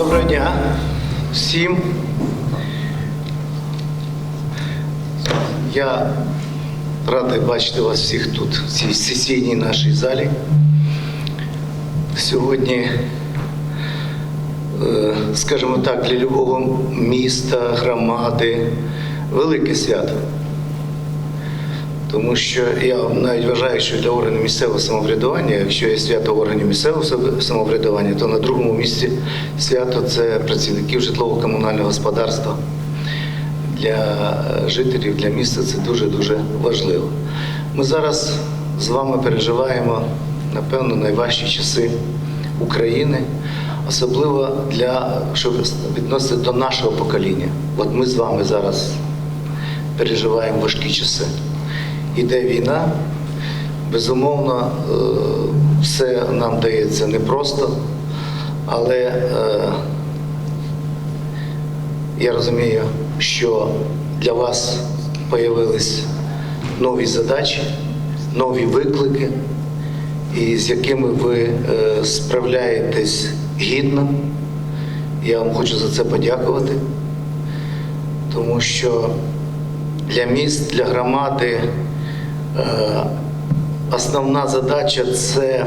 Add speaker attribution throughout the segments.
Speaker 1: Доброго дня всім. Я радий бачити вас всіх тут, в цій сесійній нашій залі. Сьогодні, е, скажімо так, для любого міста, громади велике свято. Тому що я навіть вважаю, що для органів місцевого самоврядування, якщо є свято органів місцевого самоврядування, то на другому місці свято це працівників житлово-комунального господарства. Для е, жителів, для міста це дуже-дуже важливо. Ми зараз з вами переживаємо, напевно, найважчі часи України, особливо для, щоб відносити до нашого покоління. От ми з вами зараз переживаємо важкі часи. Іде війна, безумовно, е, все нам дається непросто, але е, я розумію, що для вас з'явились нові задачі, нові виклики, і з якими ви е, справляєтесь гідно. Я вам хочу за це подякувати, тому що для міст, для громади основна задача це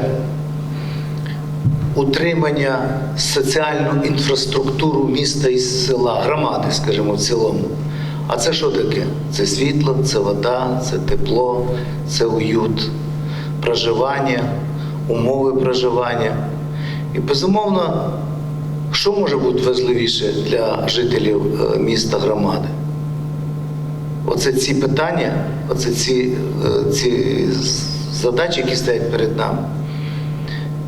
Speaker 1: утримання соціальну інфраструктуру міста і села, громади, скажімо, в цілому. А це що таке? Це світло, це вода, це тепло, це уют, проживання, умови проживання. І безумовно, що може бути важливіше для жителів е, міста громади? Оце ці питання, оце ці, е, ці задачі, які стоять перед нами.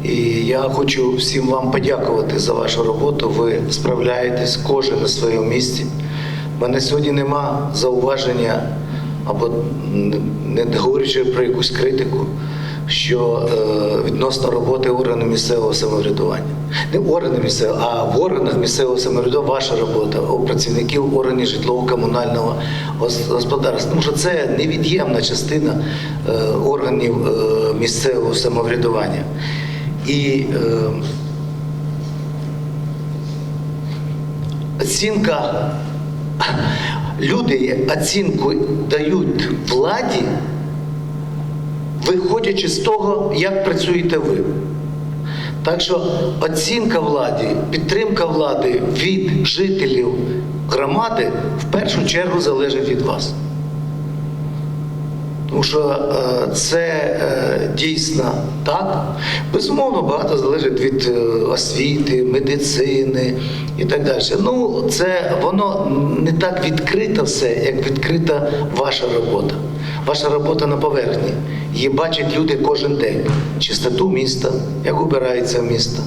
Speaker 1: І я хочу всім вам подякувати за вашу роботу. Ви справляєтесь кожен на своєму місці. У мене сьогодні нема зауваження або не говорячи про якусь критику, що е, відносно роботи органів місцевого самоврядування. Не органів місцевого, а в органах місцевого самоврядування ваша робота, у працівників органів житлово-комунального господарства. Тому що це невід'ємна частина е, органів е, місцевого самоврядування. І оцінка, люди оцінку дають владі, виходячи з того, як працюєте ви. Так що оцінка владі, підтримка влади від жителів громади в першу чергу залежить від вас. Тому що е, це е, дійсно так. Безумовно, багато залежить від е, освіти, медицини і так далі. Ну, це воно не так відкрито все, як відкрита ваша робота. Ваша робота на поверхні. Її бачать люди кожен день. Чистоту міста, як убирається місто,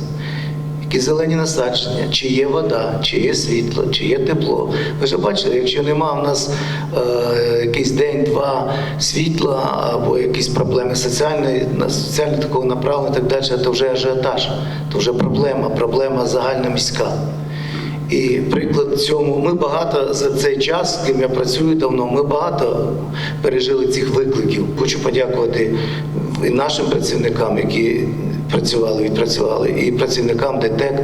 Speaker 1: які зелені насадження, чи є вода, чи є світло, чи є тепло. Ви ж бачили, якщо нема в нас е, якийсь день-два світла або якісь проблеми соціальної, соціально такого направлення так далі, то вже ажіотаж, то вже проблема, проблема загальноміська. І приклад цьому, ми багато за цей час, ким я працюю давно, ми багато пережили цих викликів. Хочу подякувати і нашим працівникам, які працювали, відпрацювали, і працівникам ДТЕК,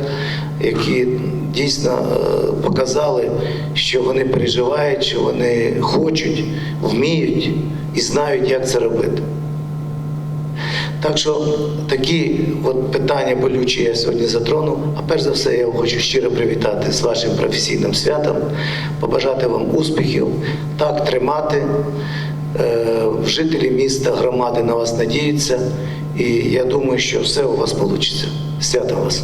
Speaker 1: які дійсно е, показали, що вони переживають, що вони хочуть, вміють і знають, як це робити. Так що такі от питання болючі я сьогодні затронув. А перш за все, я хочу щиро привітати з вашим професійним святом, побажати вам успіхів, так тримати. Е, Жителі міста, громади на вас надіються, і я думаю, що все у вас вийде. Свято вас!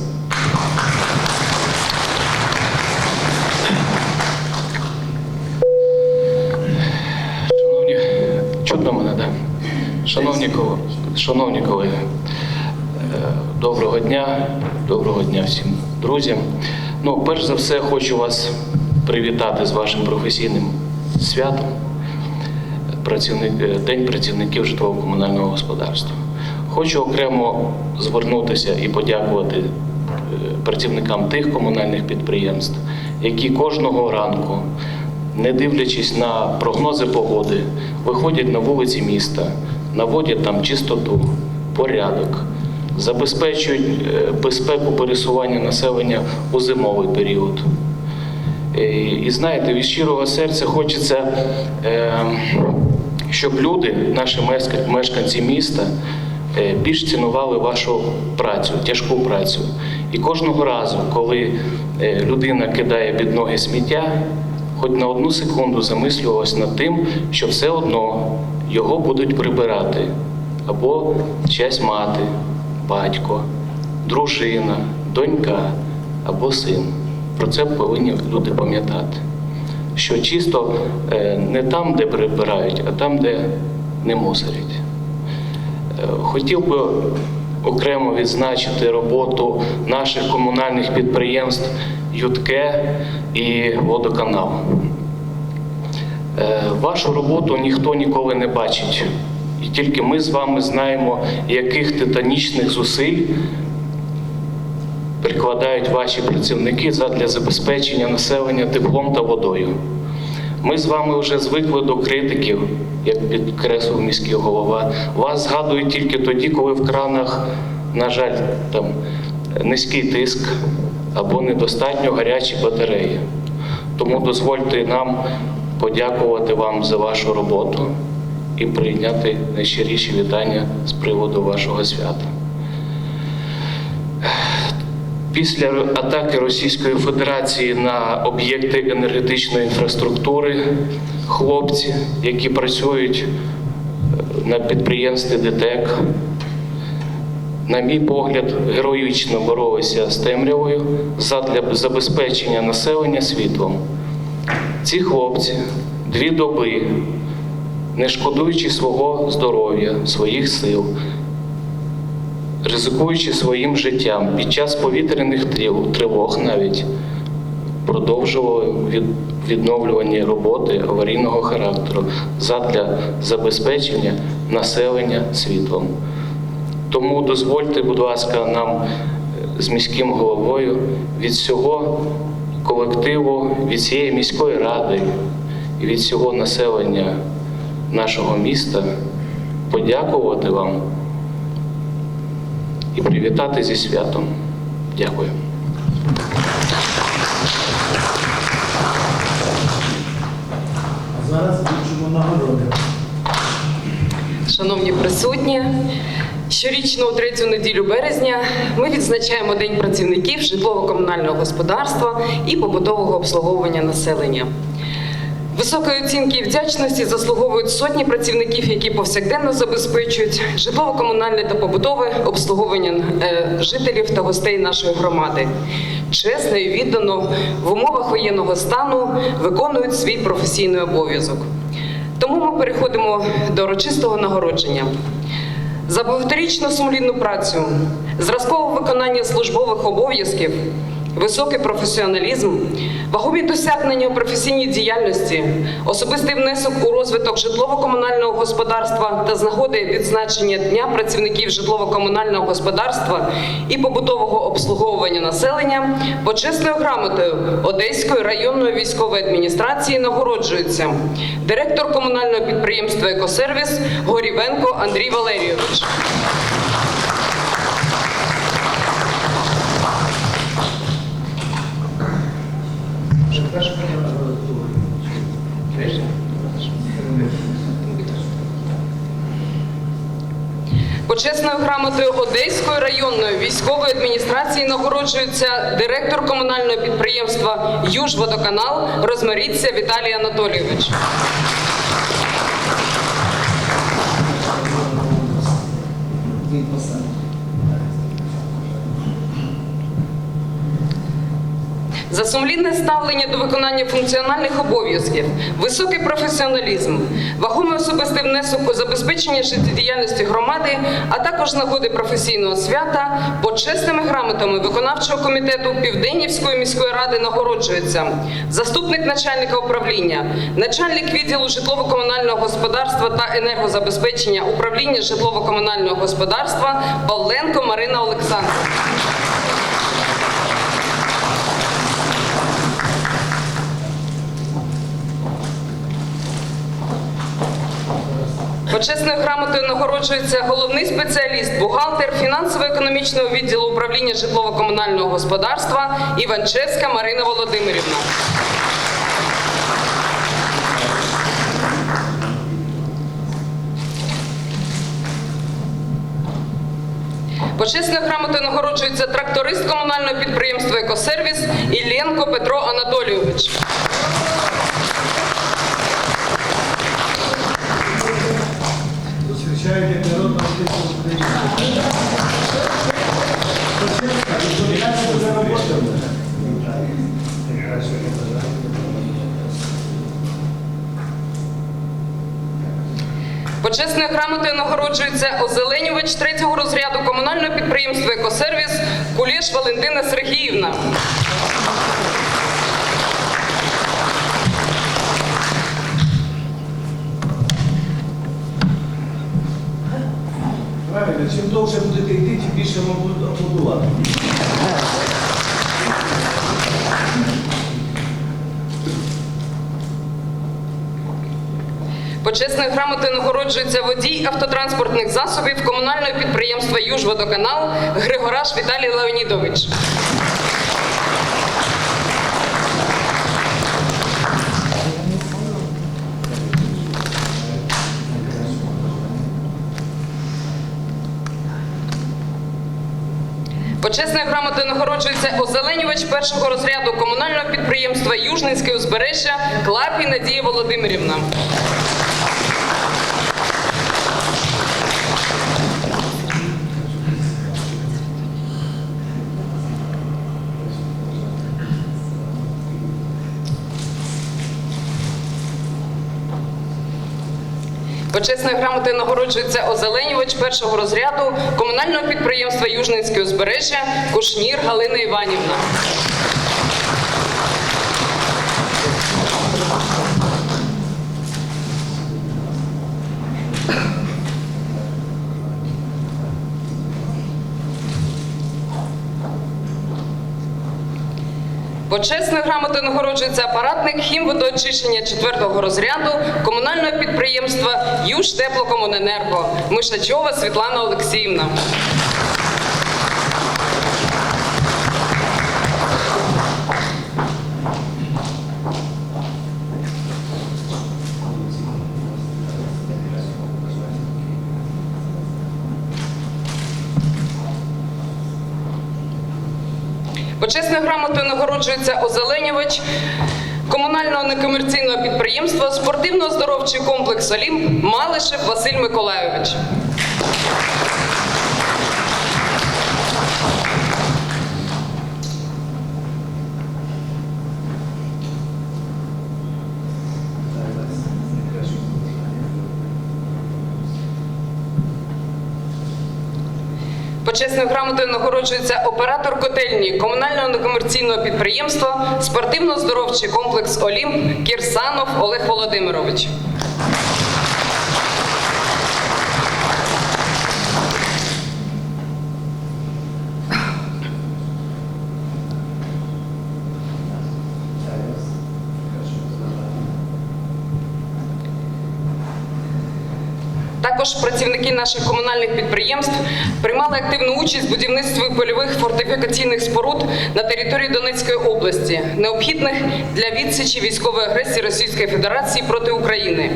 Speaker 2: Шановні, чутно мене, да? Шановні колеги, шановні колеги, доброго дня, доброго дня всім друзям. Ну, перш за все, хочу вас привітати з вашим професійним святом. Працівник, е, День працівників житлово-комунального господарства. Хочу окремо звернутися і подякувати е, працівникам тих комунальних підприємств, які кожного ранку, не дивлячись на прогнози погоди, виходять на вулиці міста, наводять там чистоту, порядок, забезпечують е, безпеку пересування населення у зимовий період. Е, І знаєте, від щирого серця хочеться, е, щоб люди, наші мешканці міста, більш цінували вашу працю, тяжку працю. І кожного разу, коли людина кидає під ноги сміття, хоч на одну секунду замислювалась над тим, що все одно його будуть прибирати або честь мати, батько, дружина, донька або син. Про це повинні люди пам'ятати. Що чисто е, не там, де прибирають, а там, де не мусорять. Е, Хотів би окремо відзначити роботу наших комунальних підприємств ЮТКЕ і Водоканал. Е, Вашу роботу ніхто ніколи не бачить. І тільки ми з вами знаємо, яких титанічних зусиль прикладають ваші працівники для забезпечення населення теплом та водою. Ми з вами вже звикли до критиків, як підкреслив міський голова. Вас згадують тільки тоді, коли в кранах, на жаль, там низький тиск або недостатньо гарячі батареї. Тому дозвольте нам подякувати вам за вашу роботу і прийняти найщиріші вітання з приводу вашого свята. Після атаки Російської Федерації на об'єкти енергетичної інфраструктури хлопці, які працюють на підприємстві ДТЕК, на мій погляд, героїчно боролися з темрявою задля забезпечення населення світлом. Ці хлопці дві доби, не шкодуючи свого здоров'я, своїх сил, ризикуючи своїм життям під час повітряних трив- тривог навіть продовжували від, відновлювані роботи аварійного характеру задля забезпечення населення світлом. Тому дозвольте, будь ласка, нам е, з міським головою від всього колективу, від цієї міської ради і від всього населення нашого міста подякувати вам і привітати зі святом. Дякую.
Speaker 3: Зараз вручимо нагороди.
Speaker 4: Шановні присутні, щорічно у третю неділю березня ми відзначаємо День працівників житлово-комунального господарства і побутового обслуговування населення. Високої оцінки і вдячності заслуговують сотні працівників, які повсякденно забезпечують житлово-комунальне та побутове обслуговування е, жителів та гостей нашої громади. Чесно і віддано в умовах воєнного стану виконують свій професійний обов'язок. Тому ми переходимо до урочистого нагородження. За багаторічну сумлінну працю, зразкове виконання службових обов'язків, високий професіоналізм, вагомі досягнення у професійній діяльності, особистий внесок у розвиток житлово-комунального господарства та з нагоди відзначення Дня працівників житлово-комунального господарства і побутового обслуговування населення почесною грамотою Одеської районної військової адміністрації нагороджується директор комунального підприємства Екосервіс Горівенко Андрій Валерійович. Почесною грамотою Одеської районної військової адміністрації нагороджується директор комунального підприємства Южводоканал Розмаріця Віталій Анатолійович.
Speaker 3: Він посадить.
Speaker 4: За сумлінне ставлення до виконання функціональних обов'язків, високий професіоналізм, вагомий особистий внесок у забезпечення життєдіяльності громади, а також нагоди професійного свята, почесними грамотами виконавчого комітету Південнівської міської ради нагороджується заступник начальника управління, начальник відділу житлово-комунального господарства та енергозабезпечення управління житлово-комунального господарства Павленко Марина Олександрівна. Почесною грамотою нагороджується головний спеціаліст, бухгалтер фінансово-економічного відділу управління житлово-комунального господарства Іванчевська Марина Володимирівна. Почесною грамотою нагороджується тракторист комунального підприємства Екосервіс Іллєнко Петро Анатолійович. Почесною грамотою нагороджується озеленювач третього розряду комунального підприємства Екосервіс Кулєш Валентина Сергіївна.
Speaker 3: Правильно, чим довше будете йти, тим більше вам будуть аплодувати.
Speaker 4: Почесною грамотою нагороджується водій автотранспортних засобів комунального підприємства Южводоканал Григораш Віталій Леонідович. Почесною грамотою нагороджується озеленювач першого розряду комунального підприємства Южненське узбережжя Клапі Надія Володимирівна. Почесною грамотою нагороджується озеленювач першого розряду комунального підприємства Южненське узбережжя Кушнір Галина Іванівна. Почесною грамотою нагороджується апаратник хімводоочищення четвертого розряду комунального підприємства Юж Теплокомуненерго Мишачова Світлана Олексіївна. Почесною грамотою нагороджується озеленювач комунального некомерційного підприємства спортивно-оздоровчий комплекс Олімп Малишев Василь Миколайович. Почесною грамотою нагороджується оператор котельні комунального некомерційного підприємства спортивно-здоровчий комплекс Олімп Кірсанов Олег Володимирович. Також працівники наших комунальних підприємств приймали активну участь в будівництві польових фортифікаційних споруд на території Донецької області, необхідних для відсічі військової агресії Російської Федерації проти України.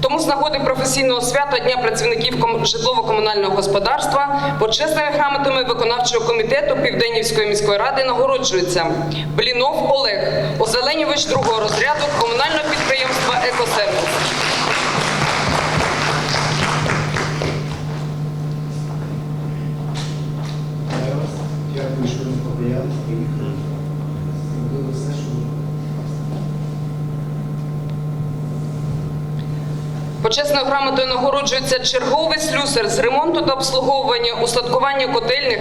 Speaker 4: Тому з нагоди професійного свята Дня працівників житлово-комунального господарства почесними грамотами виконавчого комітету Південнівської міської ради нагороджується Блінов Олег, озеленювач другого розряду комунального підприємства Екосервіс.
Speaker 3: Дякую, що ви побоялися. Зробили все, що
Speaker 4: Почесною грамотою нагороджується черговий слюсар з ремонту та обслуговування, устаткування котельних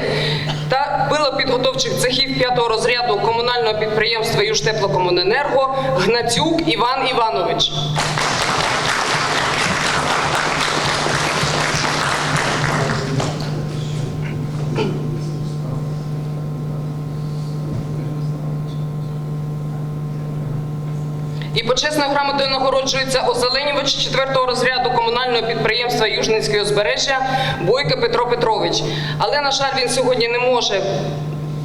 Speaker 4: та пилопідготовчих цехів п'ятого розряду комунального підприємства Южтеплокомуненерго Гнатюк Іван Іванович. І почесною грамотою нагороджується озеленювач 4 розряду комунального підприємства Южницьке узбережжя Бойко Петро Петрович. Але, на жаль, він сьогодні не може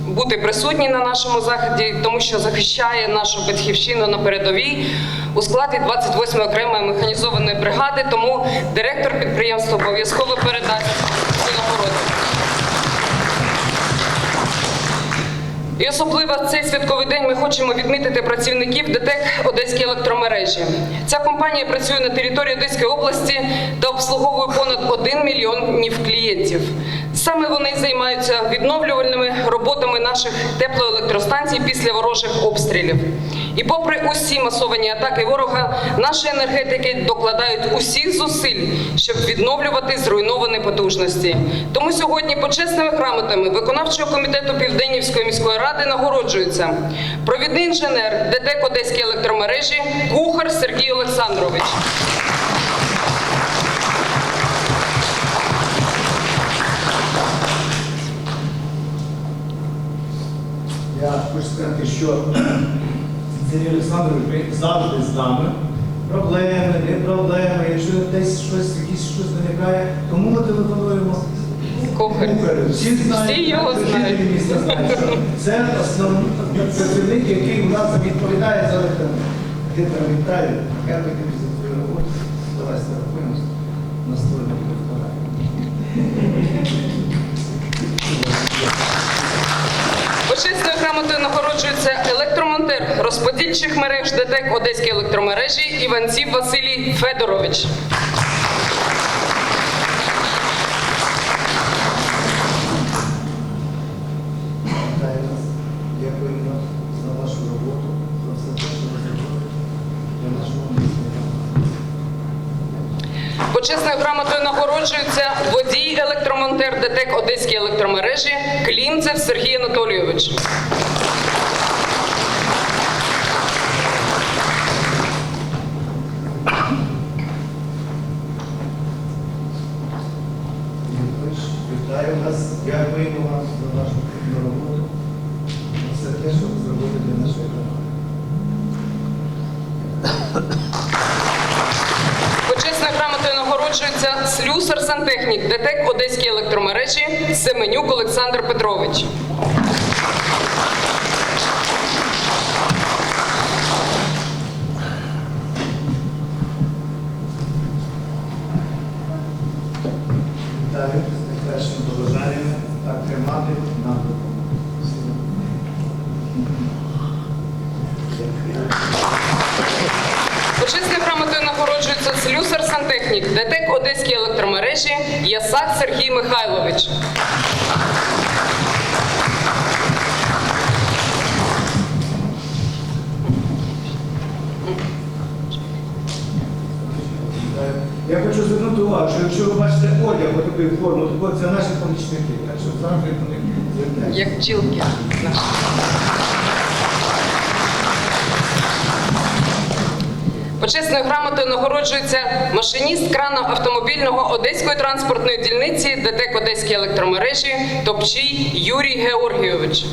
Speaker 4: бути присутній на нашому заході, тому що захищає нашу батьківщину на передовій у складі 28-ї окремої механізованої бригади. Тому директор підприємства обов'язково передасть цю нагороду. І особливо цей святковий день ми хочемо відмітити працівників ДТЕК Одеської електромережі. Ця компанія працює на території Одеської області та обслуговує понад 1 мільйонів клієнтів. Саме вони займаються відновлювальними роботами наших теплоелектростанцій після ворожих обстрілів. І попри усі масовані атаки ворога, наші енергетики докладають усіх зусиль, щоб відновлювати зруйновані потужності. Тому сьогодні почесними грамотами виконавчого комітету Південнівської міської ради нагороджується провідний інженер ДТЕК Одеської електромережі Кухар Сергій Олександрович.
Speaker 1: Я хочу сказати, що Сергій Олександрович ви завжди з нами. Проблеми, не проблеми, якщо десь щось, якісь щось виникає, кому ми телефонуємо?
Speaker 4: Кухар.
Speaker 1: Всі знають,
Speaker 4: Всі його знають.
Speaker 1: міста знають, що це основний працівник, який у нас відповідає за електроенергію. Ти привітаю, я тобі за твою роботу. Давай спілкуємося. Настроєно
Speaker 4: Почесною грамотою нагороджується електромонтер розподільчих мереж ДТЕК Одеської електромережі Іванців Василій Федорович.
Speaker 1: Вітаю вас. Дякуємо за вашу роботу, за все те, що ви зробили для нашого міста.
Speaker 4: Почесною грамотою нагороджується водій електромонтер ДТЕК Одеської електромережі Клімцев Сергій Анатолійович.
Speaker 1: Вітаю вас, дякуємо вам за вашу роботу, все те, що ви зробили для нашої громади.
Speaker 4: Почесною грамотою слюсар сантехнік ДТЕК Одеській електромережі Семенюк Олександр Петрович.
Speaker 1: Вітаю з найкращими побажаннями та тримати нам допомогу.
Speaker 4: Почесною грамотою нагороджується слюсар сантехнік ДТЕК Одеської електромережі Ясак Сергій Михайлович.
Speaker 1: Я хочу звернути увагу, що якщо ви бачите одяг отакої форми, то це наші помічники. Так що завжди звертайтеся.
Speaker 4: Як бджілки наші. Почесною грамотою нагороджується машиніст крана автомобільного Одеської транспортної дільниці ДТЕК Одеської електромережі Топчій Юрій Георгійович.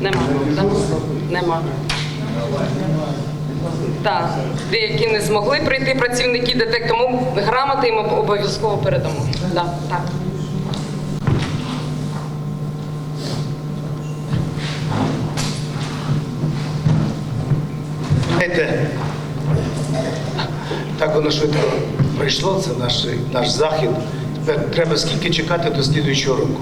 Speaker 4: Нема. так? Нема. Так, деякі не змогли прийти працівники ДТЕК, тому грамоти їм обов'язково передамо. Да, так.
Speaker 5: Знаєте, так воно швидко прийшло, це наш, наш захід. Тепер треба скільки чекати до слідуючого року.